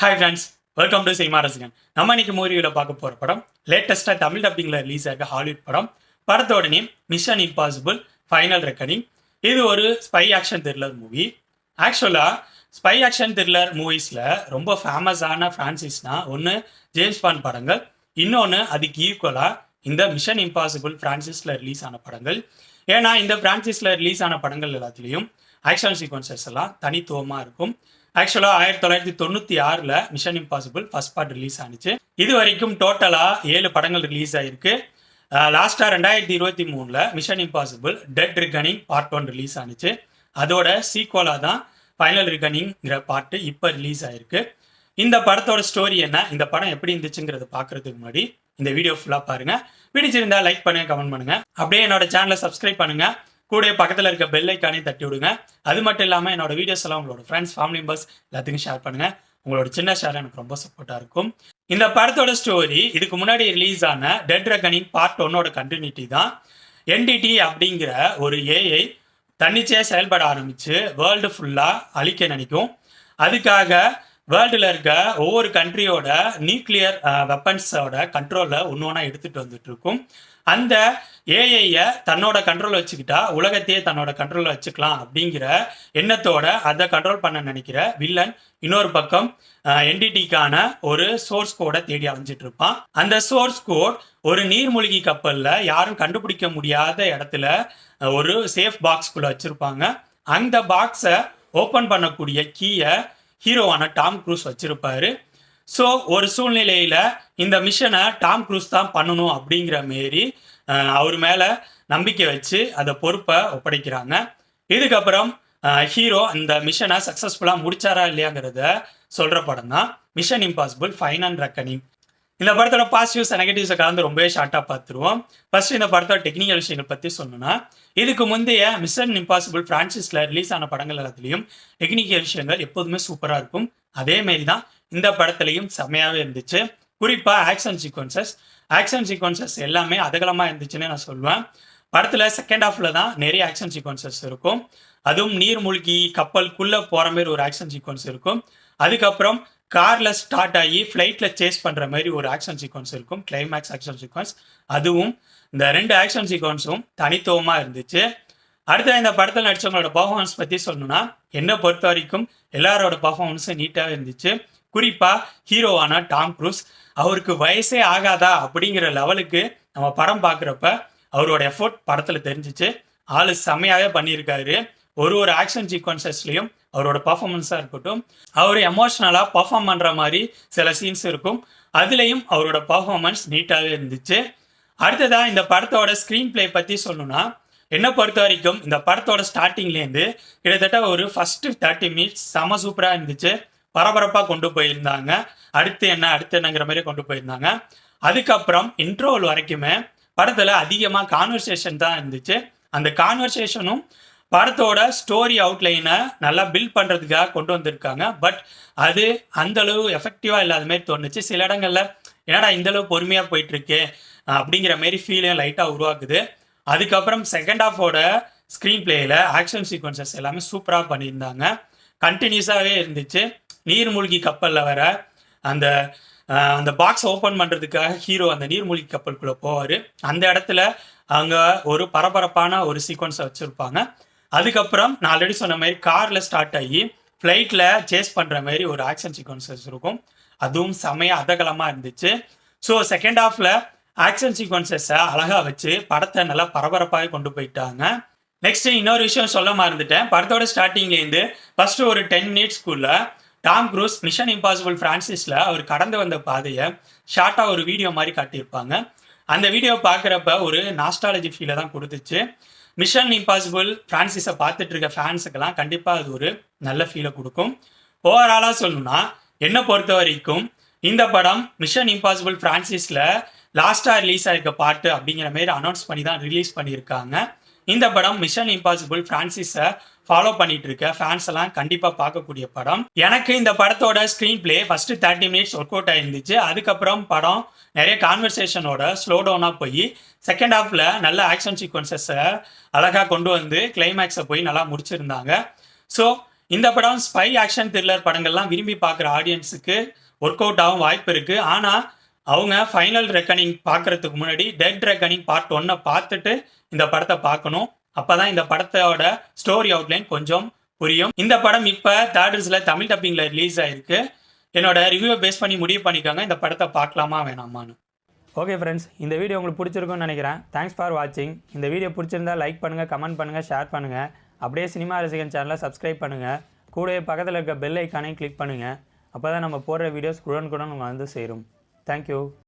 Hi friends welcome to cinema ரசிகன் நம்ம இன்னைக்கு மூவியில் பார்க்க போகிற படம் லேட்டஸ்ட்டாக தமிழ் டப்பிங்கில் ரிலீஸ் ஆக ஹாலிவுட் படம். படத்தோட name Mission Impossible Final Reckoning இது ஒரு ஸ்பை ஆக்ஷன் த்ரில்லர் மூவி ஆக்சுவலாக ஸ்பை ஆக்ஷன் த்ரில்லர் மூவிஸில் ரொம்ப ஃபேமஸான ஃப்ரான்சிஸ்னா ஒன்று ஜேம்ஸ் பான் படங்கள். இன்னொன்று அதுக்கு ஈக்குவலாக இந்த மிஷன் இம்பாசிபிள் ஃப்ரான்சிஸில் ரிலீஸ் ஆன படங்கள். ஏன்னா இந்த ஃப்ரான்சிஸில் ரிலீஸ் ஆன படங்கள் எல்லாத்துலேயும் ஆக்ஷன் சீக்வன்சஸ் எல்லாம் தனித்துவமாக இருக்கும். ஆக்சுவலாக ஆயிரத்தி தொள்ளாயிரத்தி தொண்ணூற்றி ஆறில் Mission Impossible first part release ஆனிச்சு. இது வரைக்கும் டோட்டலாக ஏழு படங்கள் ரிலீஸ் ஆயிருக்கு. லாஸ்ட்டாக ரெண்டாயிரத்தி இருபத்தி மூணில் Mission Impossible Dead Reckoning part one release ஆனிச்சு. அதோட சீக்வலாக தான் ஃபைனல் ரிகனிங்கிற பார்ட்டு இப்போ ரிலீஸ் ஆயிருக்கு. இந்த படத்தோட ஸ்டோரி என்ன? இந்த படம் எப்படி இருந்துச்சுங்கிறத பார்க்கறதுக்கு முன்னாடி இந்த வீடியோ ஃபுல்லாக பாருங்கள் பிடிச்சிருந்தா லைக் பண்ணுங்கள் கமெண்ட் பண்ணுங்கள் அப்படியே என்னோட சேனலை சப்ஸ்கிரைப் பண்ணுங்கள் கூட பக்கத்தில் இருக்க பெல் ஐக்கானே தட்டி விடுங்க. அது மட்டும் இல்லாமல் என்னோட வீடியோஸ் எல்லாம் உங்களோட ஃப்ரெண்ட்ஸ் ஃபேமிலி மெம்பர்ஸ் எல்லாத்துக்கும் ஷேர் பண்ணுங்க. உங்களோட சின்ன ஷேர் எனக்கு ரொம்ப சப்போர்ட்டாக இருக்கும். இந்த படத்தோட ஸ்டோரி இதுக்கு முன்னாடி ரிலீஸ் ஆன டெட் ரெக்கனிங் பார்ட் ஒன்னோட கண்டினியூட்டி தான். என்டிடி அப்படிங்கிற ஒரு ஏஐ தன்னிச்சையாக செயல்பட ஆரம்பிச்சு வேர்ல்டு ஃபுல்லாக அழிக்க நினைக்கும். அதுக்காக வேர்ல்டில் இருக்க ஒவ்வொரு கண்ட்ரியோட நியூக்ளியர் வெப்பன்ஸோட கண்ட்ரோலில் ஒன்று ஒன்றா எடுத்துகிட்டு வந்துட்டு இருக்கும். அந்த ஏஐயை தன்னோட கண்ட்ரோல் வச்சுக்கிட்டா உலகத்தையே தன்னோட கண்ட்ரோலில் வச்சுக்கலாம் அப்படிங்கிற எண்ணத்தோட அதை கண்ட்ரோல் பண்ண நினைக்கிற வில்லன் இன்னொரு பக்கம் என்டிடிக்கான ஒரு சோர்ஸ் கோடை தேடி அலைஞ்சிட்டு இருப்பான். அந்த சோர்ஸ் கோட் ஒரு நீர்மூழ்கி கப்பலில் யாரும் கண்டுபிடிக்க முடியாத இடத்துல ஒரு சேஃப் பாக்ஸ்குள்ளே வச்சுருப்பாங்க. அந்த பாக்ஸை ஓப்பன் பண்ணக்கூடிய கீயை ஹீரோவான டாம் க்ரூஸ் வச்சிருப்பாரு. ஸோ ஒரு சூழ்நிலையில இந்த மிஷனை டாம் குரூஸ் தான் பண்ணணும் அப்படிங்கிற மாரி அவர் மேல நம்பிக்கை வச்சு அதை பொறுப்பை ஒப்படைக்கிறாங்க. இதுக்கப்புறம் ஹீரோ அந்த மிஷனை சக்ஸஸ்ஃபுல்லாக முடிச்சாரா இல்லையாங்கிறத சொல்ற படம் தான் Mission Impossible Final Reckoning இந்த படத்தோட பாசிட்டிவ்ஸ் நெகட்டிவ்ஸை கலந்து ரொம்பவே ஷார்ட்டாக பார்த்துருவோம் ஃபர்ஸ்ட் இந்த படத்தோட டெக்னிக்கல் விஷயங்கள் பற்றி சொல்லணும்னா இதுக்கு முந்தைய மிஷன் இம்பாசிபிள் ஃப்ரான்சிஸில் ரிலீஸ் ஆன படங்கள் எல்லாத்துலேயும் டெக்னிக்கல் விஷயங்கள் எப்போதுமே சூப்பராக இருக்கும். அதே மாரி தான் இந்த படத்துலையும் செம்மையாகவே இருந்துச்சு. குறிப்பாக ஆக்ஷன் சீக்வன்சஸ் ஆக்ஷன் சீக்வன்சஸ் எல்லாமே அதகலமாக இருந்துச்சுன்னு நான் சொல்லுவேன் படத்தில் செகண்ட் ஹாஃபில் தான் நிறைய ஆக்ஷன் சீக்வன்சஸ் இருக்கும். அதுவும் நீர்மூழ்கி கப்பலுக்குள்ளே போகிற மாதிரி ஒரு ஆக்ஷன் சீக்வன்ஸ் இருக்கும். அதுக்கப்புறம் காரில் ஸ்டார்ட் ஆகி ஃப்ளைட்டில் சேஸ் பண்ணுற மாதிரி ஒரு ஆக்ஷன் சீக்வன்ஸ் இருக்கும். கிளைமேக்ஸ் ஆக்ஷன் சீக்வன்ஸ் அதுவும் இந்த ரெண்டு ஆக்ஷன் சீக்வன்ஸும் தனித்துவமாக இருந்துச்சு. அடுத்த இந்த படத்தில் நடிச்சவங்களோட பர்ஃபார்மன்ஸ் பற்றி சொல்லணும்னா என்னை பொறுத்த வரைக்கும் எல்லாரோட பர்ஃபார்மன்ஸும் நீட்டாக இருந்துச்சு. குறிப்பா ஹீரோவான டாம் க்ரூஸ் அவருக்கு வயசே ஆகாதா அப்படிங்கிற லெவலுக்கு நம்ம படம் பார்க்குறப்ப அவரோட எஃபோர்ட் படத்தில் தெரிஞ்சிச்சு. ஆளு செம்மையாகவே பண்ணியிருக்காரு. ஒரு ஒரு ஆக்ஷன் சீக்வன்சஸ்லையும் அவரோட பர்ஃபார்மன்ஸாக இருக்கட்டும் அவர் எமோஷ்னலாக பர்ஃபார்ம் பண்ணுற மாதிரி சில சீன்ஸ் இருக்கும். அதுலேயும் அவரோட பர்ஃபார்மன்ஸ் நீட்டாகவே இருந்துச்சு. அடுத்ததாக இந்த படத்தோட ஸ்க்ரீன் ப்ளே பற்றி சொல்லணும்னா என்னை பொறுத்த வரைக்கும் இந்த படத்தோட ஸ்டார்டிங்லேருந்து கிட்டத்தட்ட ஒரு ஃபஸ்ட்டு தேர்ட்டி மினிட்ஸ் செம சூப்பராக இருந்துச்சு. பரபரப்பாக கொண்டு போயிருந்தாங்க. அடுத்து என்ன? அடுத்து என்னங்கிற மாதிரி கொண்டு போயிருந்தாங்க. அதுக்கப்புறம் இன்ட்ரோவல் வரைக்குமே படத்தில் அதிகமாக கான்வர்சேஷன் தான் இருந்துச்சு. அந்த கான்வர்சேஷனும் படத்தோட ஸ்டோரி அவுட்லைனை நல்லா பில்ட் பண்ணுறதுக்காக கொண்டு வந்திருக்காங்க. பட் அது அந்தளவு எஃபெக்டிவாக இல்லாத மாதிரி தோணுச்சு. சில இடங்களில் என்னடா இந்தளவு பொறுமையாக போயிட்டுருக்கு? அப்படிங்கிற மாரி ஃபீலையும் லைட்டாக உருவாக்குது. அதுக்கப்புறம் செகண்ட் ஆஃபோட ஸ்க்ரீன் பிளேயில் ஆக்ஷன் சீக்வன்சஸ் எல்லாமே சூப்பராக பண்ணியிருந்தாங்க. கண்டினியூஸாகவே இருந்துச்சு. நீர்மூழ்கி கப்பலில் வர அந்த அந்த பாக்ஸ் ஓப்பன் பண்ணுறதுக்காக ஹீரோ அந்த நீர்மூழ்கி கப்பலுக்குள்ளே போவார். அந்த இடத்துல அங்கே ஒரு பரபரப்பான ஒரு சீக்வன்ஸை வச்சுருப்பாங்க. அதுக்கப்புறம் நான் ஆல்ரெடி சொன்ன மாதிரி காரில் ஸ்டார்ட் ஆகி ஃப்ளைட்டில் சேஸ் பண்ணுற மாதிரி ஒரு ஆக்ஷன் சீக்வன்சஸ் இருக்கும். அதுவும் செமையா அதகலமாக இருந்துச்சு. ஸோ செகண்ட் ஹாஃபில் ஆக்ஷன் சீக்வன்சஸை அழகாக வச்சு படத்தை நல்லா பரபரப்பாக கொண்டு போயிட்டாங்க. நெக்ஸ்ட் இன்னொரு விஷயம் சொல்ல மறந்துட்டேன். படத்தோட ஸ்டார்டிங்லேருந்து ஃபர்ஸ்ட் ஒரு டென் மினிட்ஸ்க்குள்ள டாம் குரூஸ் மிஷன் இம்பாசிபிள் ஃப்ரான்சிஸில் அவர் கடந்து வந்த பாதையை ஷார்ட்டாக ஒரு வீடியோ மாதிரி காட்டியிருப்பாங்க. அந்த வீடியோ பார்க்குறப்ப ஒரு நாஸ்டாலஜி ஃபீலை தான் கொடுத்துச்சு. மிஷன் இம்பாசிபிள் ஃப்ரான்சிஸை பார்த்துட்டு இருக்க ஃபேன்ஸுக்கெல்லாம் கண்டிப்பாக அது ஒரு நல்ல ஃபீலை கொடுக்கும். ஓவராலாக சொல்லணும்னா என்னை பொறுத்த வரைக்கும் இந்த படம் மிஷன் இம்பாசிபிள் ஃப்ரான்சிஸில் லாஸ்ட்டாக ரிலீஸ் ஆகிருக்க பாட்டு அப்படிங்கிற மாரி அனௌன்ஸ் பண்ணி தான் ரிலீஸ் பண்ணியிருக்காங்க. இந்த படம் மிஷன் இம்பாசிபிள் ஃப்ரான்சிஸை ஃபாலோ பண்ணிட்டு இருக்க ஃபேன்ஸ் எல்லாம் கண்டிப்பாக பார்க்கக்கூடிய படம். எனக்கு இந்த படத்தோட screenplay first thirty minutes work out ஆயிருந்துச்சு. அதுக்கப்புறம் படம் நிறைய கான்வர்சேஷனோட ஸ்லோ டவுனாக போய் செகண்ட் ஹாஃபில் நல்ல ஆக்ஷன் சீக்வன்சஸை அழகாக கொண்டு வந்து கிளைமேக்ஸை போய் நல்லா முடிச்சிருந்தாங்க. ஸோ இந்த படம் ஸ்பை ஆக்ஷன் த்ரில்லர் படங்கள்லாம் விரும்பி பார்க்குற ஆடியன்ஸுக்கு ஒர்க் அவுட் ஆகும் வாய்ப்பு இருக்கு. ஆனால் அவங்க ஃபைனல் ரெக்கனிங் பார்க்கறதுக்கு முன்னாடி டெட் ரெக்கனிங் பார்ட் ஒன்னை பார்த்துட்டு இந்த படத்தை பார்க்கணும். அப்பதான் இந்த படத்தோட ஸ்டோரி அவுட்லைன் கொஞ்சம் புரியும். இந்த படம் இப்போ தேட்டர்ஸ்ல தமிழ் டப்பிங்ல ரிலீஸ் ஆயிருக்கு. என்னோட ரிவ்யூவை பேஸ் பண்ணி முடிவு பண்ணிக்கோங்க. இந்த படத்தை பார்க்கலாமா வேணாமான்னு. ஓகே ஃப்ரெண்ட்ஸ் இந்த வீடியோ உங்களுக்கு பிடிச்சிருக்கும்னு நினைக்கிறேன். தேங்க்ஸ் ஃபார் வாட்சிங் இந்த வீடியோ பிடிச்சிருந்தா லைக் பண்ணுங்கள் கமெண்ட் பண்ணுங்கள் ஷேர் பண்ணுங்கள் அப்படியே சினிமா ரசிகன் சேனலை சப்ஸ்கிரைப் பண்ணுங்கள் கூடவே பக்கத்தில் இருக்க பெல் ஐக்கானையும் கிளிக் பண்ணுங்கள் அப்போ தான் நம்ம போடுற வீடியோஸ் குடன் உங்கள் வந்து சேரும். தேங்க்யூ